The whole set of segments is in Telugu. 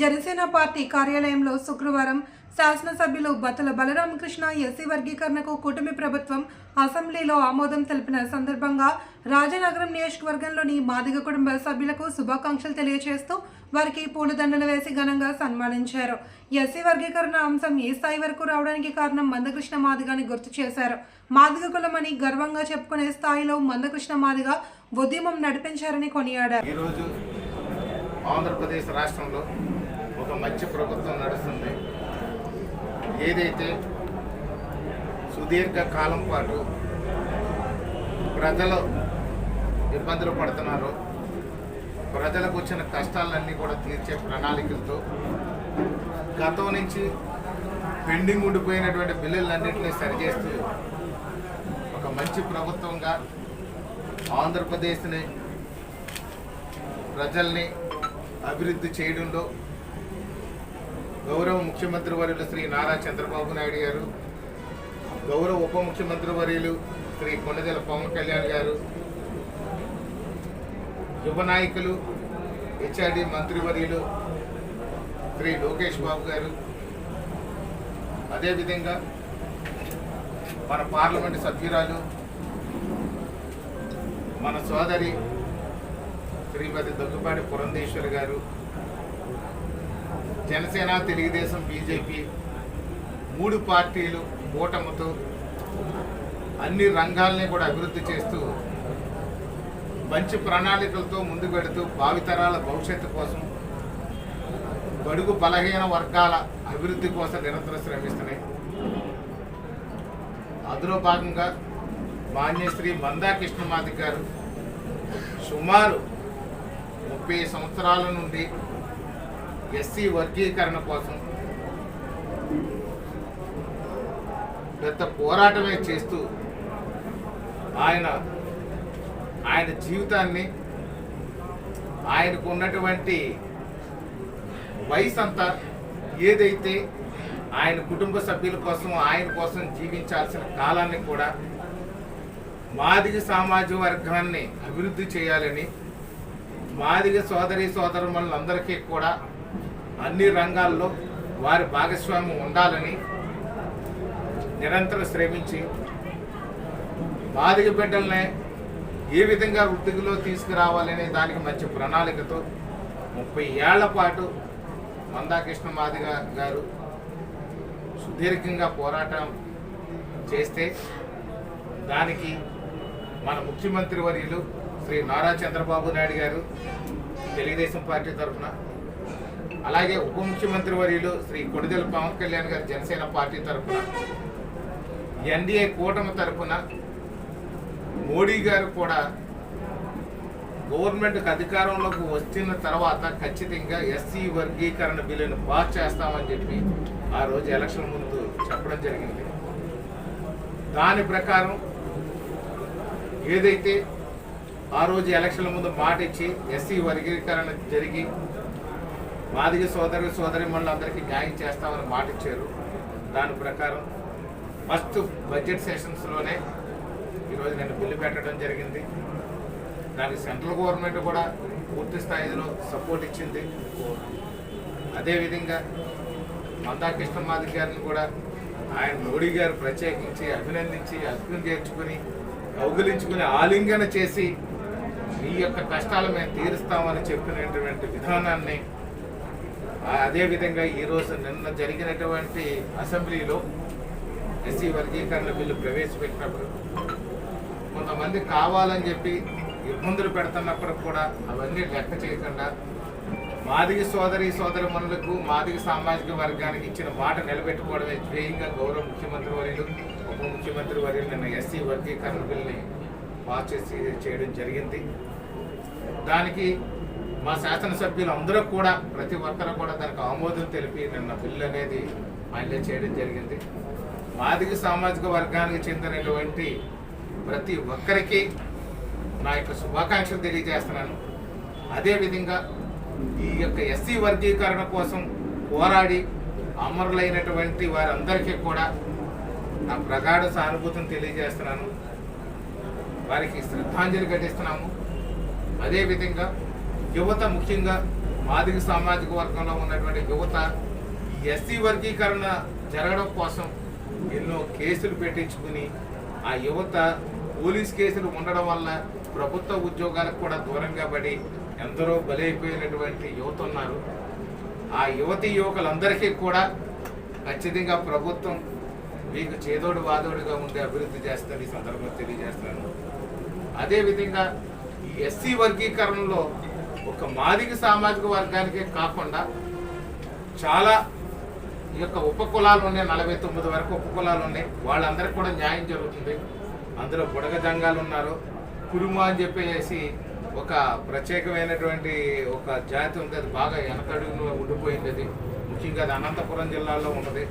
జనసేన పార్టీ కార్యాలయంలో శుక్రవారం శాసనసభ్యులు బత్తల బలరామకృష్ణ ఎస్సీ వర్గీకరణకు కూటమి ప్రభుత్వం అసెంబ్లీలో ఆమోదం తెలిపిన సందర్భంగా రాజనగరం నియోజకవర్గంలోని మాదిగ కుటుంబ సభ్యులకు శుభాకాంక్షలు తెలియజేస్తూ వారికి పూలదండలు వేసి ఘనంగా సన్మానించారు. ఎస్సీ వర్గీకరణ అంశం ఏ స్థాయి వరకు రావడానికి కారణం మందకృష్ణ మాదిగని గుర్తు చేశారు. మాదిగ కులమని గర్వంగా చెప్పుకునే స్థాయిలో మందకృష్ణ మాదిగ ఉద్యమం నడిపించారని కొనియాడారు. ఆంధ్రప్రదేశ్ రాష్ట్రంలో ఒక మంచి ప్రభుత్వం నడుస్తుంది. ఏదైతే సుదీర్ఘ కాలం పాటు ప్రజలు ఇబ్బందులు పడుతున్నారో ప్రజలకు వచ్చిన కష్టాలన్నీ కూడా తీర్చే ప్రణాళికలతో గతం నుంచి పెండింగ్ ఉండిపోయినటువంటి బిల్లులన్నింటినీ సరిచేస్తూ ఒక మంచి ప్రభుత్వంగా ఆంధ్రప్రదేశ్ని ప్రజల్ని అభివృద్ధి చేయడంలో గౌరవ ముఖ్యమంత్రి వర్యులు శ్రీ నారా చంద్రబాబు నాయుడు గారు గౌరవ ఉప ముఖ్యమంత్రి వర్యులు శ్రీ కొండదెల పవన్ కళ్యాణ్ గారు యువ నాయకులు హెచ్ఆర్డి మంత్రివర్యులు శ్రీ లోకేష్ బాబు గారు. అదేవిధంగా మన పార్లమెంటు సభ్యురాలు మన సోదరి శ్రీమతి దగ్గుపాటి పురంధేశ్వరి గారు జనసేన తెలుగుదేశం బీజేపీ మూడు పార్టీలు కూటమితో అన్ని రంగాల్ని కూడా అభివృద్ధి చేస్తూ మంచి ప్రణాళికలతో ముందు పెడుతూ భావితరాల భవిష్యత్తు కోసం బడుగు బలహీన వర్గాల అభివృద్ధి కోసం నిరంతరం శ్రమిస్తున్నాయి. అందులో భాగంగా మాన్యశ్రీ మందా కృష్ణమాది గారు సుమారు ముప్పై సంవత్సరాల నుండి ఎస్సీ వర్గీకరణ కోసం పెద్ద పోరాటమే చేస్తూ ఆయన ఆయన జీవితాన్ని ఆయనకు ఉన్నటువంటి వయసు అంతా ఏదైతే ఆయన కుటుంబ సభ్యుల కోసం ఆయన కోసం జీవించాల్సిన కాలాన్ని కూడా మాదిగ సామాజిక వర్గాన్ని అభివృద్ధి చేయాలని మాదిగ సోదరి సోదరులందరికీ కూడా అన్ని రంగాల్లో వారి భాగస్వామ్యం ఉండాలని నిరంతరం శ్రమించి బాధిక బిడ్డలనే ఏ విధంగా వృద్ధిలో తీసుకురావాలనే దానికి మంచి ప్రణాళికతో ముప్పై ఏళ్ళ పాటు మందాకృష్ణ మాదిగ గారు సుదీర్ఘంగా పోరాటం చేస్తే దానికి మన ముఖ్యమంత్రి వర్యులు శ్రీ నారా చంద్రబాబు నాయుడు గారు తెలుగుదేశం పార్టీ తరఫున అలాగే ఉప ముఖ్యమంత్రి వర్యులు శ్రీ కొడిదెల పవన్ కళ్యాణ్ గారు జనసేన పార్టీ తరఫున ఎన్డీఏ కూటమి తరఫున మోడీ గారు కూడా గవర్నమెంట్కి అధికారంలోకి వచ్చిన తర్వాత ఖచ్చితంగా ఎస్సీ వర్గీకరణ బిల్లును పాస్ చేస్తామని చెప్పి ఆ రోజు ఎలక్షన్ ముందు చెప్పడం జరిగింది. దాని ప్రకారం ఏదైతే ఆ రోజు ఎలక్షన్ల ముందు మాట ఇచ్చి ఎస్సీ వర్గీకరణ జరిగి మాదిగ సోదరి సోదరి అందరికీ న్యాయం చేస్తామని మాట ఇచ్చారు. దాని ప్రకారం ఫస్ట్ బడ్జెట్ సెషన్స్లోనే ఈరోజు నేను బిల్లు పెట్టడం జరిగింది. దానికి సెంట్రల్ గవర్నమెంట్ కూడా పూర్తి స్థాయిలో సపోర్ట్ ఇచ్చింది. అదేవిధంగా మందాకృష్ణ మాదిక్ గారిని కూడా ఆయన మోడీ గారు ప్రత్యేకించి అభినందించి అర్థం చేర్చుకుని కౌగిలించుకుని ఆలింగన చేసి మీ యొక్క కష్టాలు మేము తీరుస్తామని చెప్పినటువంటి విధానాన్ని అదేవిధంగా ఈరోజు నిన్న జరిగినటువంటి అసెంబ్లీలో ఎస్సీ వర్గీకరణ బిల్లు ప్రవేశపెట్టినప్పుడు కొంతమంది కావాలని చెప్పి ఇబ్బందులు పెడుతున్నప్పుడు కూడా అవన్నీ లెక్క చేయకుండా మాదిగ సోదరి సోదరి మనులకు మాదిగ సామాజిక వర్గానికి ఇచ్చిన మాట నిలబెట్టుకోవడమే ధ్యేయంగా గౌరవ ముఖ్యమంత్రి వర్యులు ఉప ముఖ్యమంత్రి వర్యులు నిన్న ఎస్సీ వర్గీకరణ బిల్ని పాస్ చేసి చేయడం జరిగింది. దానికి మా శాసనసభ్యులు అందరూ కూడా ప్రతి ఒక్కరు కూడా దానికి ఆమోదం తెలిపి నిన్న బిల్లు అనేది మళ్ళీ చేయడం జరిగింది. మాదిక సామాజిక వర్గానికి చెందినటువంటి ప్రతి ఒక్కరికి నా యొక్క శుభాకాంక్షలు తెలియజేస్తున్నాను. అదేవిధంగా ఈ యొక్క ఎస్సీ వర్గీకరణ కోసం పోరాడి అమరులైనటువంటి వారందరికీ కూడా నా ప్రగాఢ సానుభూతిని తెలియజేస్తున్నాను. వారికి శ్రద్ధాంజలి ఘటిస్తున్నాము. అదేవిధంగా యువత ముఖ్యంగా మాదిక సామాజిక వర్గంలో ఉన్నటువంటి యువత ఎస్సీ వర్గీకరణ జరగడం కోసం ఎన్నో కేసులు పెట్టించుకుని ఆ యువత పోలీస్ కేసులు ఉండడం వల్ల ప్రభుత్వ ఉద్యోగాలకు కూడా దూరంగా పడి ఎందరో బలైపోయినటువంటి యువత ఉన్నారు. ఆ యువతి యువకులందరికీ కూడా ఖచ్చితంగా ప్రభుత్వం మీకు చేదోడు వాదోడుగా ఉండే అభివృద్ధి చేస్తారు ఈ సందర్భంగా తెలియజేస్తాను అదేవిధంగా ఎస్సీ వర్గీకరణలో ఒక మాదిక సామాజిక వర్గానికే కాకుండా చాలా ఈ యొక్క ఉపకులాలు ఉన్నాయి నలభై తొమ్మిది వరకు ఉపకులాలు ఉన్నాయి వాళ్ళందరికీ కూడా న్యాయం జరుగుతుంది. అందులో బుడగ జంగాలు ఉన్నారు. కురుమ అని చెప్పేసి ఒక ప్రత్యేకమైనటువంటి ఒక జాతి ఉంది. అది బాగా ఎనకడుగులో ఉండిపోయింది అది. ముఖ్యంగా అది అనంతపురం జిల్లాలో ఉన్నది.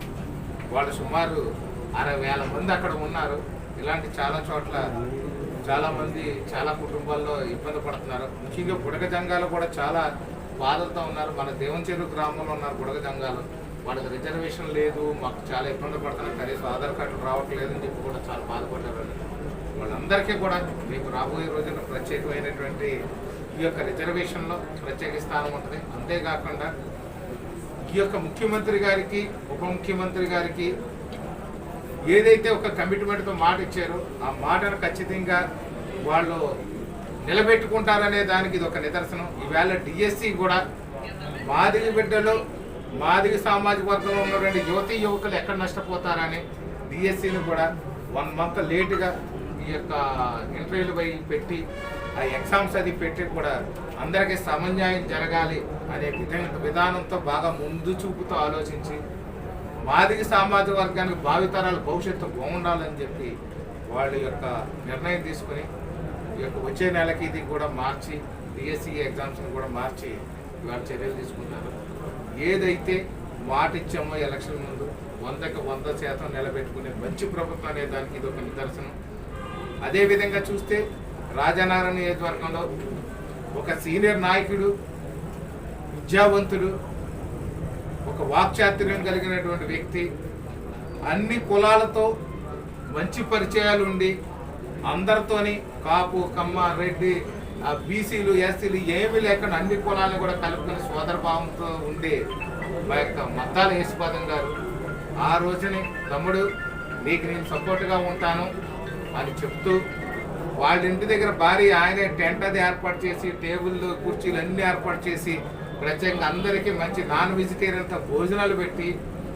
వాళ్ళు సుమారు అరవై వేల మంది అక్కడ ఉన్నారు. ఇలాంటి చాలా చోట్ల చాలా మంది చాలా కుటుంబాల్లో ఇబ్బంది పడుతున్నారు. ముఖ్యంగా బుడగ జంగాలు కూడా చాలా బాధలతో ఉన్నారు. మన దేవంచెరు గ్రామంలో ఉన్నారు బుడగ జంగాలు. వాళ్ళకి రిజర్వేషన్ లేదు. మాకు చాలా ఇబ్బంది పడుతున్నారు. కనీసం ఆధార్ కార్డు రావట్లేదు అని చెప్పి కూడా చాలా బాధపడ్డారు వాళ్ళందరికీ కూడా రేపు రాబోయే రోజుల్లో ప్రత్యేకమైనటువంటి ఈ యొక్క రిజర్వేషన్లో ప్రత్యేక స్థానం ఉంటుంది. అంతేకాకుండా ఈ యొక్క ముఖ్యమంత్రి గారికి ఉప ముఖ్యమంత్రి గారికి ఏదైతే ఒక కమిట్మెంట్తో మాట ఇచ్చారో ఆ మాటను ఖచ్చితంగా వాళ్ళు నిలబెట్టుకుంటారనే దానికి ఇది ఒక నిదర్శనం. ఈవేళ డిఎస్సి కూడా మాదిరి బిడ్డలు మాదిరి సామాజిక వర్గంలో ఉన్నటువంటి యువతీ యువకులు ఎక్కడ నష్టపోతారని డిఎస్సిని కూడా వన్ మంత్ లేటుగా ఈ యొక్క ఇంటర్వ్యూలు పోయి పెట్టి ఆ ఎగ్జామ్స్ అది పెట్టి కూడా అందరికీ సమన్యాయం జరగాలి అనే విధంగా విధానంతో బాగా ముందు చూపుతో ఆలోచించి మాదిగ సామాజిక వర్గానికి భావితరాల భవిష్యత్తు బాగుండాలని చెప్పి వాళ్ళ యొక్క నిర్ణయం తీసుకుని ఈ యొక్క వచ్చే నెలకి ఇది కూడా మార్చి డిఎస్సి ఎగ్జామ్స్ని కూడా మార్చి ఇవాళ చర్యలు తీసుకుంటారు. ఏదైతే మాట ఇచ్చామో ఎలక్షన్ ముందు వందకి వంద శాతం నిలబెట్టుకునే మంచి ప్రభుత్వం అనే దానికి ఇది ఒక నిదర్శనం. అదేవిధంగా చూస్తే రాజనారాయణ నియోజకవర్గంలో ఒక సీనియర్ నాయకుడు విద్యావంతుడు ఒక వాక్చాతుర్యం కలిగినటువంటి వ్యక్తి అన్ని కులాలతో మంచి పరిచయాలు ఉండి అందరితోని కాపు కమ్మ రెడ్డి ఆ బీసీలు ఎస్సీలు ఏమీ లేకుండా అన్ని కులాలను కూడా కలుపుకుని సోదర భావంతో ఉండే మా యొక్క మద్దాల యేసుపాదం గారు ఆ రోజుని తమ్ముడు నీకు నేను సపోర్ట్గా ఉంటాను అని చెప్తూ వాళ్ళ ఇంటి దగ్గర భారీ ఆయనే టెంట్ అది ఏర్పాటు చేసి టేబుల్ కుర్చీలు అన్నీ ఏర్పాటు చేసి ప్రత్యేకంగా అందరికీ మంచి నాన్ వెజిటేరియన్తో భోజనాలు పెట్టి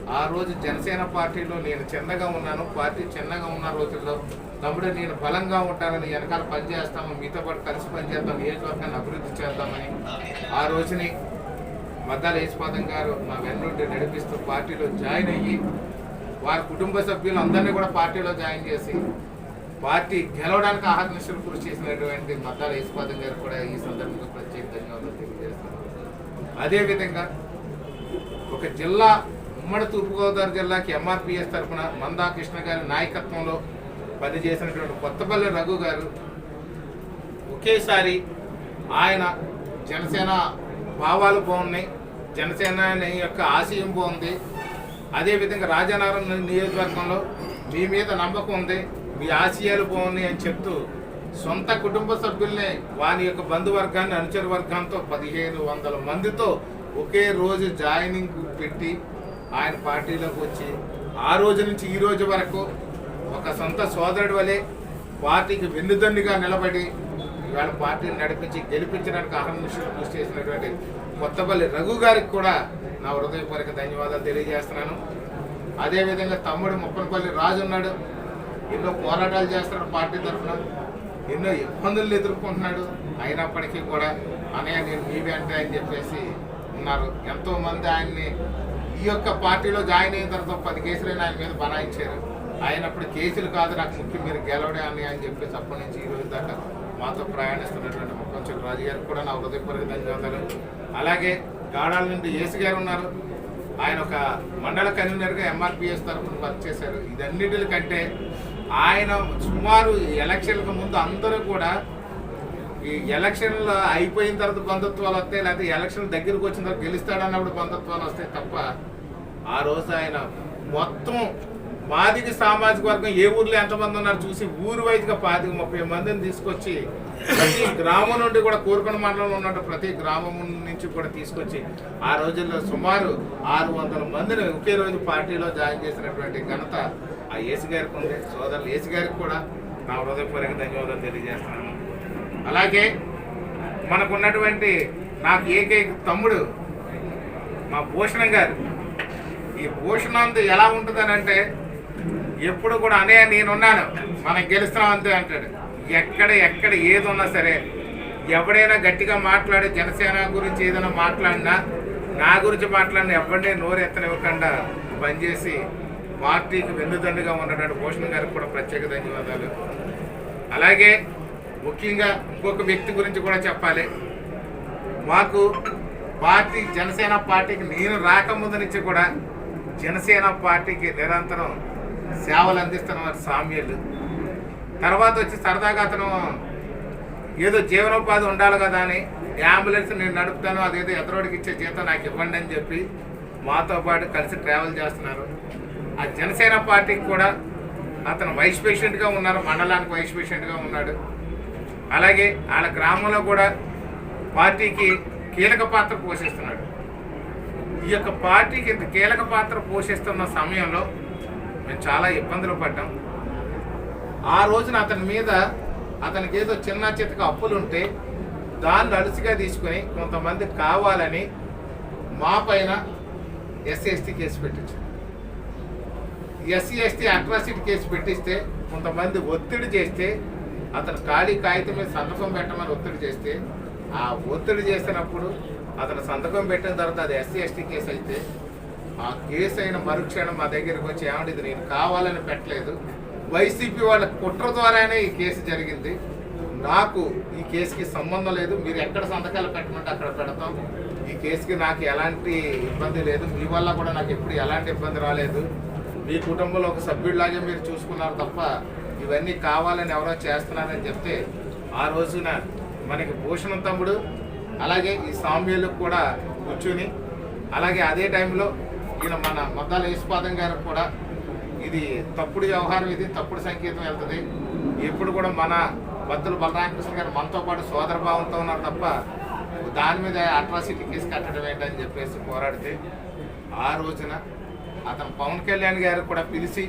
ఆ రోజు జనసేన పార్టీలో నేను చిన్నగా ఉన్నాను పార్టీ చిన్నగా ఉన్న రోజుల్లో తమ్ముడు నేను బలంగా ఉంటానని వెనకాల పనిచేస్తాము మీతో పాటు కలిసి పనిచేద్దాం నియోజకవర్గాన్ని అభివృద్ధి చేద్దామని ఆ రోజుని మద్దాల యేసుపాదం గారు మా వెన్నుండి నడిపిస్తూ పార్టీలో జాయిన్ అయ్యి వారి కుటుంబ సభ్యులు అందరినీ కూడా పార్టీలో జాయిన్ చేసి పార్టీ గెలవడానికి ఆహర్నిశలు కృషి చేసినటువంటి మద్దాల యేసుపాదం గారు కూడా ఈ సందర్భంగా ప్రత్యేక ధన్యవాదాలు తెలియజేస్తున్నాను అదేవిధంగా ఒక జిల్లా ఉమ్మడి తూర్పుగోదావరి జిల్లాకి ఎంఆర్పిఎస్ తరఫున మందా కృష్ణ గారి నాయకత్వంలో పనిచేసినటువంటి కొత్తపల్లి రఘు గారు ఒకేసారి ఆయన జనసేన భావాలు బాగున్నాయి. జనసేన యొక్క ఆశయం బాగుంది. అదేవిధంగా రాజానగరం నియోజకవర్గంలో మీ మీద నమ్మకం ఉంది. మీ ఆశయాలు బాగున్నాయి అని చెప్తూ సొంత కుటుంబ సభ్యుల్నే వారి యొక్క బంధువర్గాన్ని అనుచర వర్గంతో పదిహేను వందల మందితో ఒకే రోజు జాయినింగ్ పెట్టి ఆయన పార్టీలోకి వచ్చి ఆ రోజు నుంచి ఈ రోజు వరకు ఒక సొంత సోదరుడి వలె పార్టీకి వెన్నుదన్నుగా నిలబడి ఇవాళ పార్టీని నడిపించి గెలిపించడానికి అహర్నిశలు కృషి చేసినటువంటి కొత్తపల్లి రఘు గారికి కూడా నా హృదయపూర్వక ధన్యవాదాలు తెలియజేస్తున్నాను. అదేవిధంగా తమ్ముడు ముప్పనపల్లి రాజు ఉన్నాడు. ఎన్నో పోరాటాలు చేస్తున్నాడు పార్టీ తరఫున. ఎన్నో ఇబ్బందులు ఎదుర్కొంటున్నాడు. అయినప్పటికీ కూడా అనయ్య నేను మీ వెంట అని చెప్పేసి ఉన్నారు. ఎంతో మంది ఆయన్ని ఈ యొక్క పార్టీలో జాయిన్ అయిన తర్వాత పది కేసులైనా ఆయన మీద బనాయించారు. ఆయనప్పుడు కేసులు కాదు నాకు ముఖ్యం మీరు గెలవడే అని అని చెప్పేసి అప్పటి నుంచి ఈ రోజు దాకా మాతో ప్రయాణిస్తున్నటువంటి ముఖ్యమంత్రి రాజు గారికి కూడా నా హృదయపూర్వక ధన్యవాదాలు అలాగే గాడాల నుండి ఏసీ గారు ఉన్నారు. ఆయన ఒక మండల కన్వీనర్గా ఎంఆర్పిఎస్ తరఫున వర్క్ చేశారు. ఇదన్నిటికంటే ఆయన సుమారు ఎలక్షన్లకు ముందు అందరూ కూడా ఈ ఎలక్షన్లు అయిపోయిన తర్వాత బంధుత్వాలు వస్తాయి లేకపోతే ఎలక్షన్ దగ్గరకు వచ్చిన తర్వాత గెలుస్తాడన్నప్పుడు బంధుత్వాలు వస్తాయి తప్ప ఆ రోజు ఆయన మొత్తం మాదిగ సామాజిక వర్గం ఏ ఊర్లో ఎంతమంది ఉన్నారు చూసి ఊరు వైజ్గా పాతిక ముప్పై మందిని తీసుకొచ్చి ప్రతి గ్రామం నుండి కూడా కోరుకొండ మండలంలో ఉన్నట్టు ప్రతి గ్రామం నుంచి కూడా తీసుకొచ్చి ఆ రోజుల్లో సుమారు ఆరు వందల మందిని ఒకే రోజు పార్టీలో జాయిన్ చేసినటువంటి ఘనత ఆ ఏసు గారికి ఉంది సోదరులు ఏసు గారికి కూడా నా హృదయపూర్వక ధన్యవాదాలు తెలియజేస్తున్నాను. అలాగే మనకున్నటువంటి నాకు ఏకైక తమ్ముడు మా భూషణం గారు. ఈ భూషణంది ఎలా ఉంటుందని అంటే ఎప్పుడు కూడా అనే నేనున్నాను మనం గెలుస్తున్నాం అంతే అంటాడు. ఎక్కడ ఎక్కడ ఏది ఉన్నా సరే ఎవడైనా గట్టిగా మాట్లాడి జనసేన గురించి ఏదైనా మాట్లాడినా నా గురించి మాట్లాడిన నోరు ఎత్తనివ్వకుండా పనిచేసి పార్టీకి వెన్నుదండుగా ఉన్నటువంటి భూషణ్ గారికి కూడా ప్రత్యేక ధన్యవాదాలు. అలాగే ముఖ్యంగా ఇంకొక వ్యక్తి గురించి కూడా చెప్పాలి. మాకు పార్టీ జనసేన పార్టీకి నేను రాకముందు నుంచి కూడా జనసేన పార్టీకి నిరంతరం సేవలు అందిస్తున్న వారు సామ్యులు. తర్వాత వచ్చి సరదాగా అతను ఏదో జీవనోపాధి ఉండాలి కదా అని అంబులెన్స్ నేను నడుపుతాను అదేదో ఎదరోడికి ఇచ్చే జీతం నాకు ఇవ్వండి అని చెప్పి మాతో పాటు కలిసి ట్రావెల్ చేస్తున్నారు. ఆ జనసేన పార్టీకి కూడా అతను వైస్ ప్రెసిడెంట్గా ఉన్నారు మండలానికి వైస్ ప్రెసిడెంట్గా ఉన్నాడు. అలాగే వాళ్ళ గ్రామంలో కూడా పార్టీకి కీలక పాత్ర పోషిస్తున్నాడు. ఈ యొక్క పార్టీకి ఇంత కీలక పాత్ర పోషిస్తున్న సమయంలో మేము చాలా ఇబ్బందులు పడ్డాం. ఆ రోజున అతని మీద అతనికి ఏదో చిన్న చితక అప్పులు ఉంటే దాన్ని అలసిగా తీసుకుని కొంతమంది కావాలని మా పైన ఎస్సీ ఎస్టీ కేసు పెట్టించారు. ఎస్సీ ఎస్టీ అట్రాసిటీ కేసు పెట్టిస్తే కొంతమంది ఒత్తిడి చేస్తే అతను ఖాళీ కాగితం మీద సంతకం పెట్టమని ఒత్తిడి చేస్తే ఆ ఒత్తిడి చేసినప్పుడు అతను సంతకం పెట్టిన తర్వాత అది ఎస్సీ ఎస్టీ కేసు అయితే ఆ కేసు అయిన మరుక్షణం మా దగ్గరికి వచ్చి ఏమంటే ఇది నేను కావాలని పెట్టలేదు. వైసీపీ వాళ్ళ కుట్ర ద్వారానే ఈ కేసు జరిగింది. నాకు ఈ కేసుకి సంబంధం లేదు. మీరు ఎక్కడ సంతకాలు పెట్టమంటే అక్కడ పెడతాం. ఈ కేసుకి నాకు ఎలాంటి ఇబ్బంది లేదు. మీ వల్ల కూడా నాకు ఎప్పుడు ఎలాంటి ఇబ్బంది రాలేదు. మీ కుటుంబంలో ఒక సభ్యుడిలాగే మీరు చూసుకున్నారు తప్ప ఇవన్నీ కావాలని ఎవరో చేస్తున్నారని చెప్తే ఆ రోజున మనకి భూషణం తమ్ముడు అలాగే ఈ సామ్యులకు కూడా కూర్చుని అలాగే అదే టైంలో ఈయన మన మద్దాల యేసుపాదం గారికి కూడా ఇది తప్పుడు వ్యవహారం ఇది తప్పుడు సంకేతం వెళ్తుంది. ఎప్పుడు కూడా మన బద్దుల బలరామకృష్ణ గారు మనతో పాటు సోదర భావంతో ఉన్నారు తప్ప దాని మీద అట్రాసిటీ కేసు కట్టడం ఏంటని చెప్పేసి పోరాడితే ఆ రోజున అతను పవన్ కళ్యాణ్ గారు కూడా పిలిచి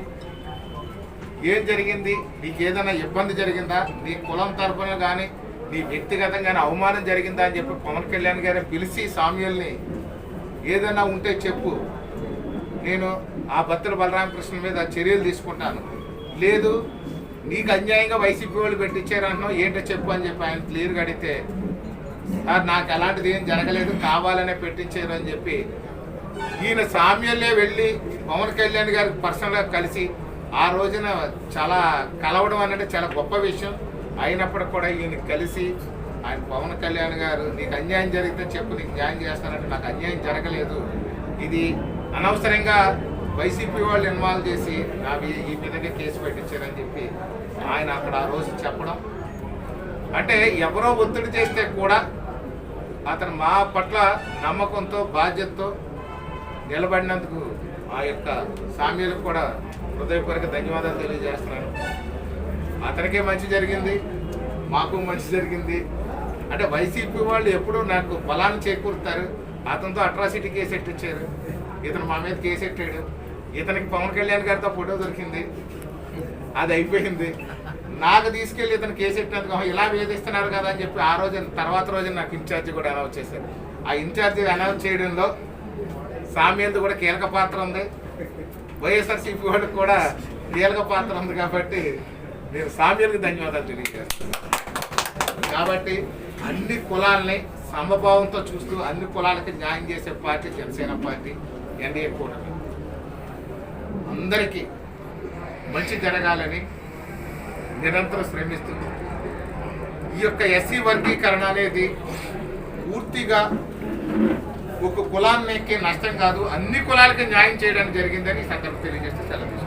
ఏం జరిగింది? నీకు ఏదైనా ఇబ్బంది జరిగిందా? నీ కులం తరఫున కానీ నీ వ్యక్తిగతంగానే అవమానం జరిగిందా? అని చెప్పి పవన్ కళ్యాణ్ గారు పిలిచి సామ్యుల్ని ఏదైనా ఉంటే చెప్పు. నేను ఆ భక్తుల బలరామకృష్ణ మీద చర్యలు తీసుకుంటాను. లేదు నీకు అన్యాయంగా వైసీపీ వాళ్ళు పెట్టించారంటున్నావు ఏంటో చెప్పు అని చెప్పి ఆయన క్లియర్గా అడిగితే సార్ నాకు ఎలాంటిది ఏం జరగలేదు కావాలనే పెట్టించారు అని చెప్పి ఈయన సామ్యంలో వెళ్ళి పవన్ కళ్యాణ్ గారికి పర్సనల్గా కలిసి ఆ రోజున చాలా కలవడం అనేది చాలా గొప్ప విషయం. అయినప్పటికి కూడా ఈయన కలిసి ఆయన పవన్ కళ్యాణ్ గారు నీకు అన్యాయం జరిగితే చెప్పు నీకు న్యాయం చేస్తానంటే నాకు అన్యాయం జరగలేదు. ఇది అనవసరంగా వైసీపీ వాళ్ళు ఇన్వాల్వ్ చేసి నా ఈ మీదనే కేసు పెట్టించారని చెప్పి ఆయన అక్కడ ఆ రోజు చెప్పడం. అంటే ఎవరో ఒత్తిడి చేస్తే కూడా అతను మా పట్ల నమ్మకంతో బాధ్యతతో నిలబడినందుకు ఆ యొక్క సామ్యులకు కూడా హృదయపూర్వక ధన్యవాదాలు తెలియజేస్తున్నాను. అతనికే మంచి జరిగింది మాకు మంచి జరిగింది. అంటే వైసీపీ వాళ్ళు ఎప్పుడూ నాకు బలాన్ని చేకూరుతారు. అతనితో అట్రాసిటీ కేసు ఎట్టించారు ఇతను మా మీద కేసు ఎట్టాడు ఇతనికి పవన్ కళ్యాణ్ గారితో ఫోటో దొరికింది. అది అయిపోయింది. నాకు తీసుకెళ్ళి ఇతను కేసు ఎట్టినందుకు ఇలా వేధిస్తున్నారు కదా అని చెప్పి ఆ రోజు తర్వాత రోజు నాకు ఇన్ఛార్జి కూడా అనౌన్స్ చేశారు. ఆ ఇన్ఛార్జి అనౌన్స్ చేయడంలో సామ్యందు కూడా కీలక పాత్ర ఉంది. వైఎస్ఆర్సీపీ వాళ్ళకి కూడా కీలక పాత్ర ఉంది కాబట్టి నేను సామ్యానికి ధన్యవాదాలు తెలియజేస్తాను కాబట్టి అన్ని కులాలని సమభావంతో చూస్తూ అన్ని కులాలకి న్యాయం చేసే పార్టీ జనసేన పార్టీ ఎన్డీఏ కూటమి. అందరికీ మంచి జరగాలని నిరంతరం శ్రమిస్తుంది ఈ యొక్క ఎస్సీ వర్గీకరణ అనేది పూర్తిగా ఒక కులానికి నష్టం కాదు అన్ని కులాలకి న్యాయం చేయడానికి జరిగిందని సందర్భం తెలియజేస్తే సెలవు.